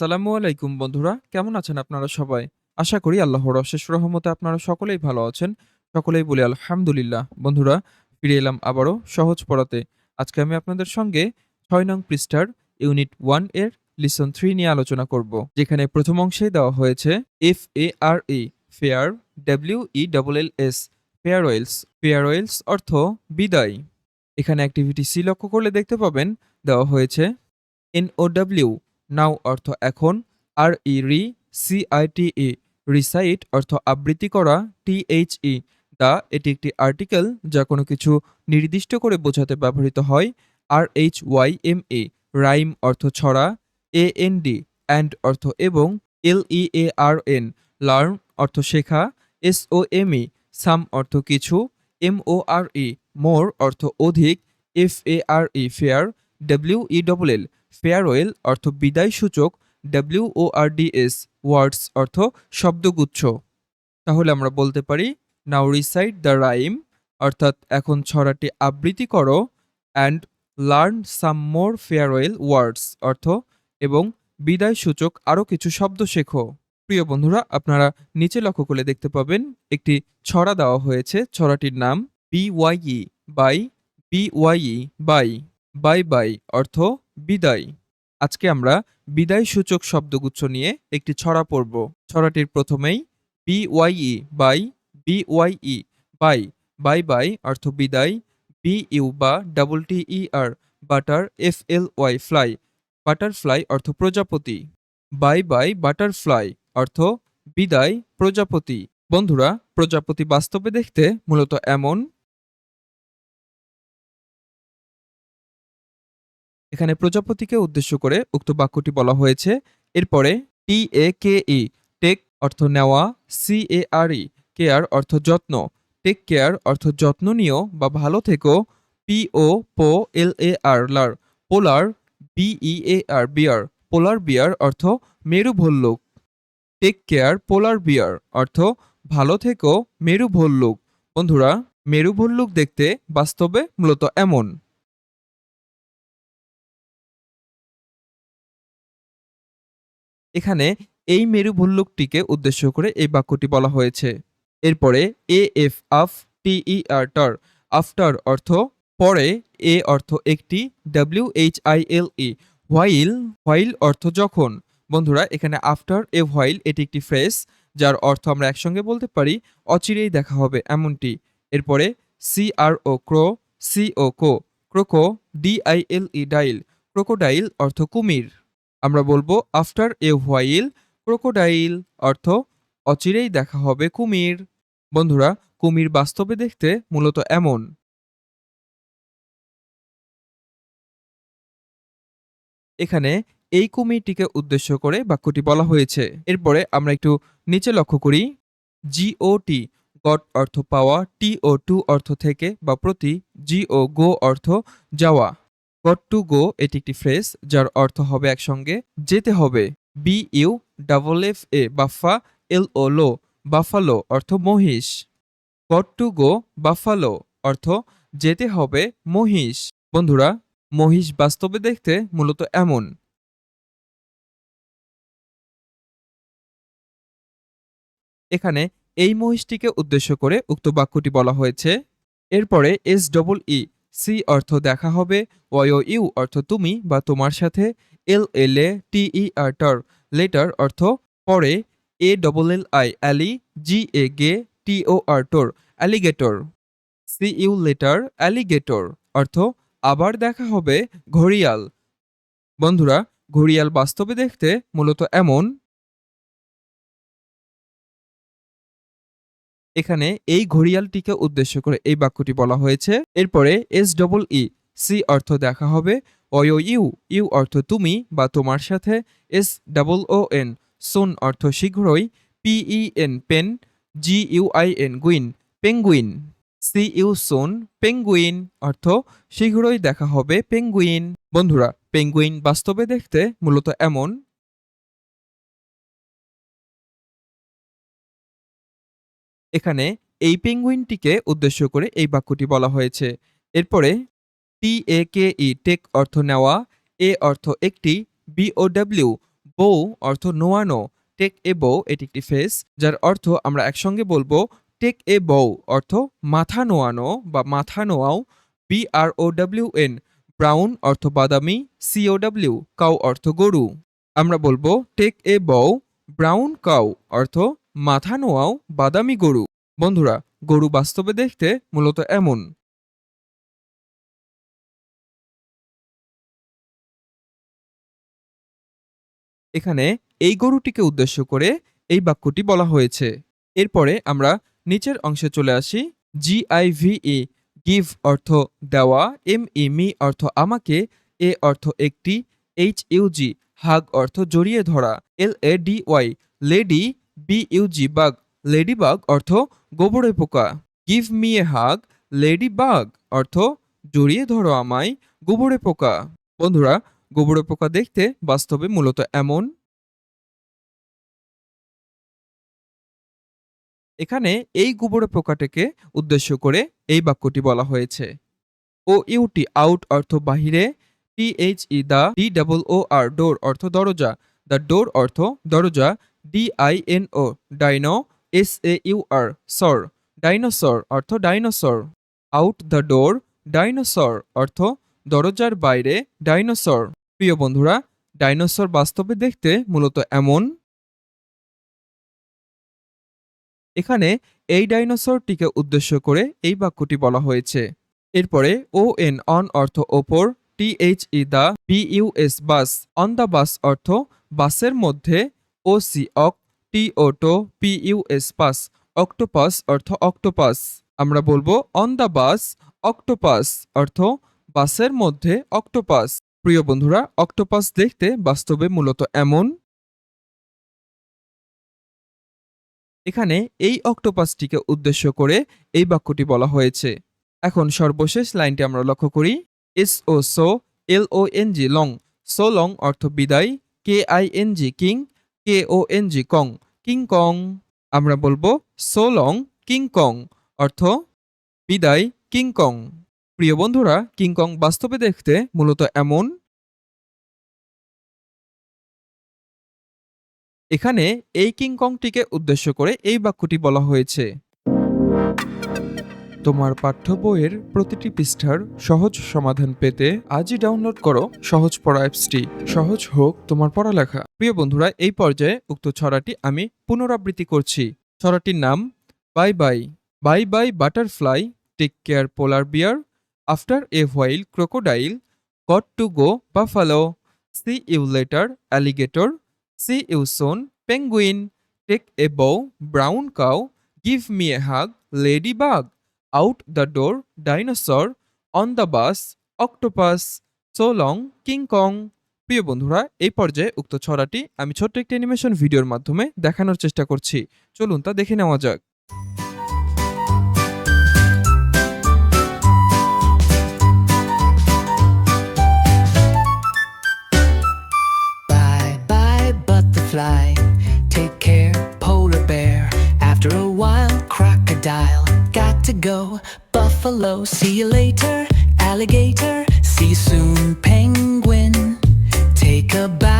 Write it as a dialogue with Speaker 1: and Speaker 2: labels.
Speaker 1: আসসালামু আলাইকুম বন্ধুরা, কেমন আছেন আপনারা সবাই? আশা করি আল্লাহর অশেষ রহমতে আপনারা সকলেই ভালো আছেন। সকলেই বলি আলহামদুলিল্লাহ। বন্ধুরা, ফিরে এলাম আবারও সহজ পড়াতে। আজকে আমি আপনাদের সঙ্গে ছয় নং পৃষ্ঠার ইউনিট ওয়ানের লিসন থ্রি নিয়ে আলোচনা করব, যেখানে প্রথম অংশে দেওয়া হয়েছে F A R A fare, W E double L S, fare wells fare wells অর্থ বিদায়। এখানে অ্যাক্টিভিটি সি লক্ষ্য করলে দেখতে পাবেন, দেওয়া হয়েছে এন ও ডাব্লিউ নাও অর্থ এখন, R E re C I T E, recite অর্থ আবৃত্তি করা, টি এইচ ই দা এটি একটি আর্টিকেল যা কোনো কিছু নির্দিষ্ট করে বোঝাতে ব্যবহৃত হয়, R H Y M E, rhyme অর্থ ছড়া, এ এন ডি, অ্যান্ড অর্থ এবং, এল ই এ আর এন, লার্ন অর্থ শেখা, এস ও এম ই, সাম অর্থ কিছু, এম ও আর ই, মোর অর্থ অধিক, F A R E fare, W E double L farewell অর্থ বিদায় সূচক W O R D S words অর্থ শব্দগুচ্ছ। তাহলে আমরা বলতে পারি নাও রিসাইড দ্য রাইম অর্থাৎ এখন ছড়াটি আবৃত্তি করো and learn some more farewell words অর্থ, এবং বিদায় সূচক আরও কিছু শব্দ শেখো। প্রিয় বন্ধুরা, আপনারা নিচে লক্ষ্য করে দেখতে পাবেন, একটি ছড়া দেওয়া হয়েছে, ছড়াটির নাম B Y bye B Y bye bye bye অর্থ বিদায়। আজকে আমরা বিদায় সূচক শব্দগুচ্ছ নিয়ে একটি ছড়া পড়ব। ছড়াটির প্রথমেই B Y bye B Y bye bye bye অর্থ বিদায় বি ইউ বা double T E R butter F L Y fly butterfly অর্থ প্রজাপতি বাই বাই বাটারফ্লাই অর্থ বিদায়, প্রজাপতি। বন্ধুরা, প্রজাপতি বাস্তবে দেখতে মূলত এমন এখানে প্রজাপতিকে উদ্দেশ্য করে উক্ত বাক্যটি বলা হয়েছে। এরপরে টি এ কে ই টেক অর্থ নেওয়া সি এ আর ই কেয়ার অর্থ যত্ন, টেক কেয়ার অর্থ যত্ন নিও বা ভালো থেকো, পি ও পো এল এ আর, লার, পোলার বিই এ আর, বিয়ার, পোলার বিয়ার অর্থ মেরু ভল্লুক টেক কেয়ার, পোলার বিয়ার অর্থ ভালো থেকো মেরু ভল্লুক বন্ধুরা মেরু ভল্লুক দেখতে বাস্তবে মূলত এমন। এখানে এই মেরু ভল্লুকটিকে উদ্দেশ্য করে এই বাক্যটি বলা হয়েছে এরপরে এ এফ আফ টি ই আর টার আফটার অর্থ পরে এ অর্থ একটি W H I L E while while অর্থ যখন বন্ধুরা এখানে আফটার এ হোয়াইল এটি একটি ফ্রেস যার অর্থ আমরা একসঙ্গে বলতে পারি অচিরেই দেখা হবে এমনটি এরপরে C R O cro C O co croco D I L E dile crocodile অর্থ কুমির আমরা বলব আফটার এ হোয়াইল ক্রোকোডাইল অর্থ অচিরেই দেখা হবে কুমির। বন্ধুরা, কুমির বাস্তবে দেখতে মূলত এমন। এখানে এই কুমিরটিকে উদ্দেশ্য করে বাক্যটি বলা হয়েছে। এরপরে আমরা একটু নিচে লক্ষ্য করি। জিও টি গট অর্থ পাওয়া টি ও টু অর্থ থেকে বা প্রতি জিও গো অর্থ যাওয়া। গট টু গো এটি একটি ফ্রেজ যার অর্থ হবে একসঙ্গে। যেতে হবে। B U double F A buffa L O lo buffalo অর্থ মহিষ। গট টু গো বাফালো অর্থ যেতে হবে, মহিষ। বন্ধুরা, মহিষ বাস্তবে দেখতে মূলত এমন। এখানে এই মহিষটিকে উদ্দেশ্য করে উক্ত বাক্যটি বলা হয়েছে। এরপরে এস ডবল ই সি অর্থ দেখা হবে ওয়ো ইউ অর্থ তুমি বা তোমার সাথে, এল এল এ টি ই আর টার, লেটার অর্থ পরে, A double L I, ally, G A ga, T O R tor, alligator. See you later, alligator অর্থ আবার দেখা হবে, ঘড়িয়াল। বন্ধুরা, ঘড়িয়াল বাস্তবে দেখতে মূলত এমন এখানে এই ঘড়িয়ালটিকে উদ্দেশ্য করে এই বাক্যটি বলা হয়েছে। এরপরে এস ডবল ই, সি অর্থ দেখা হবে অয়ো ইউ ইউ অর্থ তুমি বা তোমার সাথে, S double O N, soon অর্থ শীঘ্রই P E N pen G U I N guin, penguin see you soon, penguin, অর্থ শীঘ্রই দেখা হবে, পেঙ্গুইন। বন্ধুরা, পেঙ্গুইন বাস্তবে দেখতে মূলত এমন এখানে এই পেঙ্গুইনটিকে উদ্দেশ্য করে এই বাক্যটি বলা হয়েছে। এরপরে টি এ কে ই টেক অর্থ নেওয়া, এ অর্থ একটি বি ও ডাব্লিউ বউ অর্থ নোয়ানো, টেক এ বউ, এটি একটি ফেস যার অর্থ আমরা একসঙ্গে বলব, টেক এ বউ অর্থ মাথা নোয়ানো বা মাথা নোয়াও B R O W N brown অর্থ বাদামি সিও ডাব্লিউ কাউ অর্থ গরু। আমরা বলব, take a bow, brown cow অর্থ মাথা নোয়াও বাদামি গরু। বন্ধুরা, গরু বাস্তবে দেখতে মূলত এমন। এখানে এই গরুটিকে উদ্দেশ্য করে এই বাক্যটি বলা হয়েছে। এরপরে আমরা নিচের অংশে চলে আসি। G I V E give অর্থ দেওয়া এম ই মি অর্থ আমাকে এ অর্থ একটি এইচ ইউজি হাগ অর্থ জড়িয়ে ধরা L A D Y lady B U G bug ladybug অর্থ গোবরে পোকা। Give me a hug ladybug অর্থ জড়িয়ে ধরো আমায় গোবরে পোকা। বন্ধুরা গোবরে পোকা দেখতে বাস্তবে মূলত এমন। এখানে এই গোবরে পোকাটাকে উদ্দেশ্য করে এই বাক্যটি বলা হয়েছে। ও ইউটি আউট অর্থ বাহিরে। T H E the D double O R door অর্থ দরজা। দ্য ডোর অর্থ দরজা। D I N O dino S A U R saur dinosaur অর্থ dinosaur out the door dinosaur অর্থ দরজার বাইরে ডাইনোসর প্রিয় বন্ধুরা ডাইনোসর বাস্তবে দেখতে মূলত এমন। এখানে এই ডাইনোসরটিকে উদ্দেশ্য করে এই বাক্যটি বলা হয়েছে। এরপরে ও এন অন অর্থ ওপর T H E the B U S bus on the bus অর্থ বাসের মধ্যে O C oc T O to P U S pus octopus অর্থ অক্টোপাস আমরা বলব অন দ্য বাস অক্টোপাস অর্থ বাসের মধ্যে অক্টোপাস প্রিয় বন্ধুরা অক্টোপাস দেখতে বাস্তবে মূলত এমন। এখানে এই অক্টোপাসটিকে উদ্দেশ্য করে এই বাক্যটি বলা হয়েছে। এখন সর্বশেষ লাইনটি আমরা লক্ষ্য করি। S O so L O N G long so long অর্থ বিদায় K I N G king K O N G kong king kong আমরা বলব সো লং কিং কং অর্থ, বিদায় কিং কং প্রিয় বন্ধুরা কিং কং বাস্তবে দেখতে মূলত এমন। এখানে এই কিংকংটিকে উদ্দেশ্য করে এই বাক্যটি বলা হয়েছে। তোমার পাঠ্য বইয়ের প্রতিটি পৃষ্ঠার সহজ সমাধান পেতে আজই ডাউনলোড করো সহজ পড়া অ্যাপসটি সহজ হোক তোমার পড়ালেখা প্রিয় বন্ধুরা এই পর্যায়ে উক্ত ছড়াটি আমি পুনরাবৃত্তি করছি ছড়াটির নাম bye bye bye bye butterfly take care polar bear after a while crocodile got to go buffalo see you later alligator See you penguin take Take a bow, brown cow. Give me a hug, ladybug. Out the door dinosaur on the bus octopus so long long, King. প্রিয় বন্ধুরা এই পর্যায়ে উক্ত ছড়াটি আমি ছোট্ট একটি animation ভিডিওর মাধ্যমে দেখানোর চেষ্টা করছি চলুন তা দেখে নেওয়া যাক
Speaker 2: go, buffalo. See you later, alligator. See you soon, penguin. Take a bow,